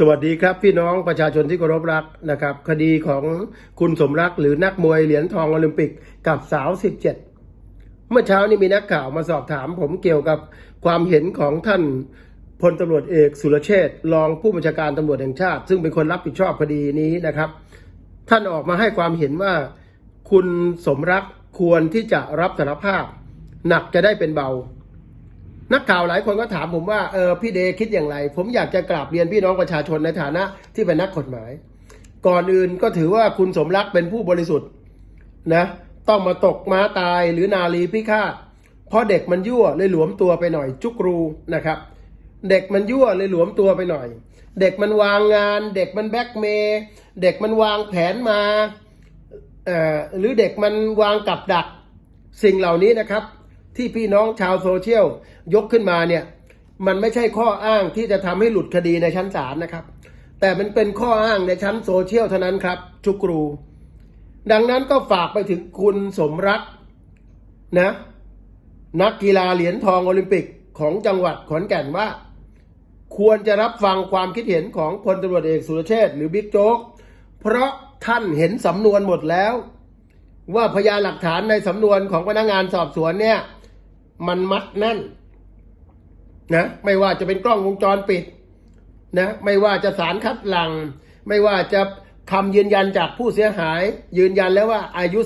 สวัสดีครับพี่น้องประชาชนที่เคารพรักนะครับ คดีของคุณสมรักหรือนักมวยเหรียญทองโอลิมปิกกับสาว 17 เมื่อเช้านี้มีนักข่าวมาสอบถามผมเกี่ยวกับความเห็นของท่านพลตำรวจเอกสุรเชษรองผู้บัญชาการตำรวจแห่งชาติ ซึ่งเป็นคนรับผิดชอบคดีนี้นะครับ ท่านออกมาให้ความเห็นว่าคุณสมรักควรที่จะรับสารภาพ หนักจะได้เป็นเบา นักข่าวหลายคนก็ถามผมว่าเออพี่เดคิดอย่างไร ผมอยากจะกราบเรียนพี่น้องประชาชนในฐานะที่เป็นนักกฎหมาย ก่อนอื่นก็ถือว่าคุณสมรักเป็นผู้บริสุทธิ์นะต้องมาตกม้าตายหรือนาลีพิฆาตเพราะเด็กมันยั่วเลยหลวมตัวไปหน่อยจุกรูนะครับ เด็กมันยั่วเลยหลวมตัวไปหน่อย เด็กมันวางงาน เด็กมันแบ็กเมย์เด็กมันวางแผนมาเอ่อหรือเด็กมันวางกับดักสิ่งเหล่านี้นะครับ ที่พี่น้องชาวโซเชียลยกขึ้นมาเนี่ยมันไม่ใช่ข้ออ้างที่จะทำให้หลุดคดีในชั้นศาลนะครับ แต่มันเป็นข้ออ้างในชั้นโซเชียลเท่านั้นครับชุกรู ดังนั้นก็ฝากไปถึงคุณสมรักนะนักกีฬาเหรียญทองโอลิมปิกของจังหวัดขอนแก่นว่า ควรจะรับฟังความคิดเห็นของพลตำรวจเอกสุรเชษหรือบิ๊กโจ๊กเพราะท่านเห็นสำนวนหมดแล้ว ว่าพยานหลักฐานในสำนวนของพนักงานสอบสวนเนี่ย มันมัดแน่นนะไม่ว่าจะเป็นกล้องวงจรปิดนะไม่ว่าจะสารคัดหลัง ไม่ว่าจะคำยืนยันจากผู้เสียหาย ยืนยันแล้วว่าอายุ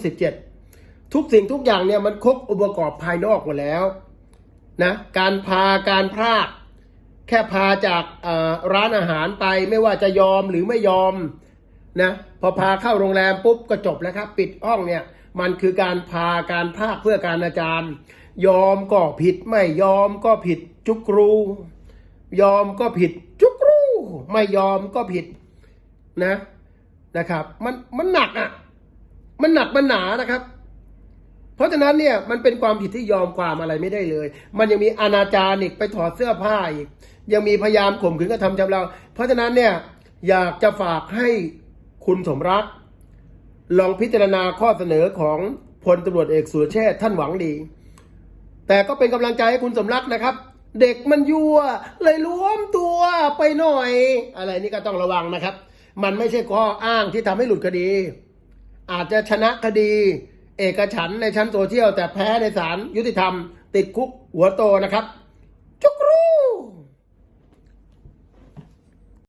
17 ทุกสิ่งทุกอย่างเนี่ยมันครบองค์ประกอบภายนอกหมดแล้วนะการพาการพรากแค่พาจากร้านอาหารไปไม่ว่าจะยอมหรือไม่ยอมนะพอพาเข้าโรงแรมปุ๊บก็จบแล้วครับ ปิดห้องเนี่ย มันคือการพาการพรากเพื่อการอาจารย์ ยอมก็ผิดไม่ยอมก็ผิดจุกรู ยอมก็ผิดจุกรู ไม่ยอมก็ผิดนะนะครับ มันมันหนักอะ มันหนักมันหนานะครับ เพราะฉะนั้นเนี่ยมันเป็นความผิดที่ยอมความอะไรไม่ได้เลย มันยังมีอนาจารอีกไปถอดเสื้อผ้าอีก ยังมีพยายามข่มขืนกระทำชำเรา เพราะฉะนั้นเนี่ยอยากจะฝากให้คุณสมรัก ลองพิจารณาข้อเสนอของพลตำรวจเอกสุรเชษท่านหวังดี แต่ก็เป็นกำลังใจให้คุณสมรักนะครับ เด็กมันยั่วเลยล้วมตัวไปหน่อย อะไรนี่ก็ต้องระวังนะครับ มันไม่ใช่ข้ออ้างที่ทำให้หลุดคดี อาจจะชนะคดี เอกฉันในชั้นโซเชียลแต่แพ้ในศาลยุติธรรม ติดคุกหัวโตนะครับ